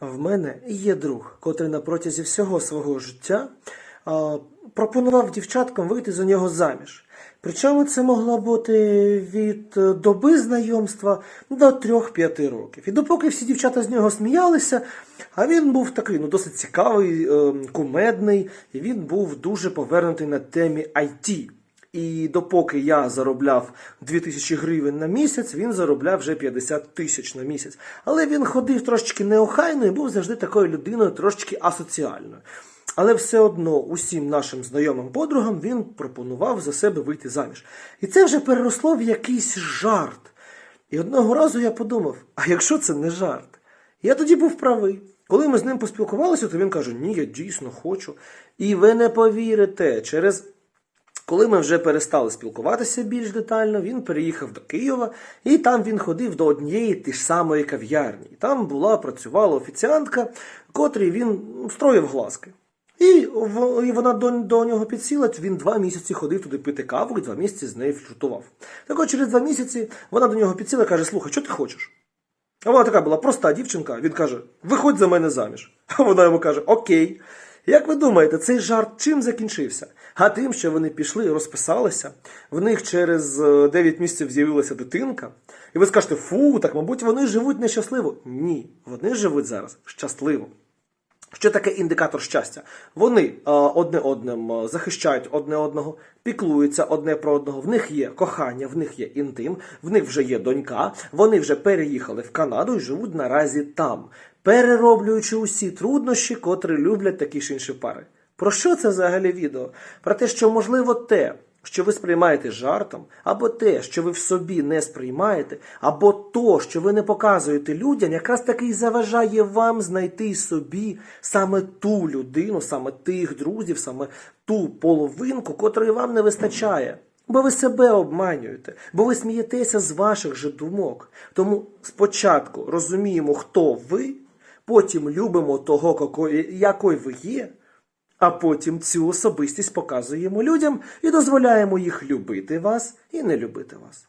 В мене є друг, котрий на протязі всього свого життя а, пропонував дівчаткам вийти за нього заміж. Причому це могло бути від е, доби знайомства до 3-5 років. І допоки всі дівчата з нього сміялися, а він був такий ну, досить цікавий, е, кумедний, і він був дуже повернутий на темі IT. І допоки я заробляв 2000 гривень на місяць, він заробляв вже 50 тисяч на місяць. Але він ходив трошечки неохайно і був завжди такою людиною, трошечки асоціальною. Але все одно усім нашим знайомим подругам він пропонував за себе вийти заміж. І це вже переросло в якийсь жарт. І одного разу я подумав: а якщо це не жарт? Я тоді був правий. Коли ми з ним поспілкувалися, то він каже: Ні, я дійсно хочу. І ви не повірите, через коли ми вже перестали спілкуватися більш детально, він переїхав до Києва, і там він ходив до однієї ті ж самої кав'ярні. Там була працювала офіціантка, котрій він строїв глазки. І вона до, до нього підсіла, він два місяці ходив туди пити каву і два місяці з нею фліртував. Так от через два місяці вона до нього підсіла і каже: Слухай, що ти хочеш? А вона така була проста дівчинка. Він каже: Виходь за мене заміж. А вона йому каже: Окей. Як ви думаєте, цей жарт чим закінчився? А тим, що вони пішли розписалися, в них через е, 9 місяців з'явилася дитинка, і ви скажете, фу, так, мабуть, вони живуть нещасливо. Ні, вони живуть зараз щасливо. Що таке індикатор щастя? Вони е, одне одним е, захищають одне одного, піклуються одне про одного. В них є кохання, в них є інтим, в них вже є донька. Вони вже переїхали в Канаду і живуть наразі там, перероблюючи усі труднощі, котрі люблять такі ж інші пари. Про що це взагалі відео? Про те, що можливо те, що ви сприймаєте жартом, або те, що ви в собі не сприймаєте, або то, що ви не показуєте людям, якраз таки й заважає вам знайти собі саме ту людину, саме тих друзів, саме ту половинку, котрої вам не вистачає. Бо ви себе обманюєте, бо ви смієтеся з ваших же думок. Тому спочатку розуміємо, хто ви, потім любимо того, якою ви є, а потім цю особистість показуємо людям і дозволяємо їх любити вас і не любити вас.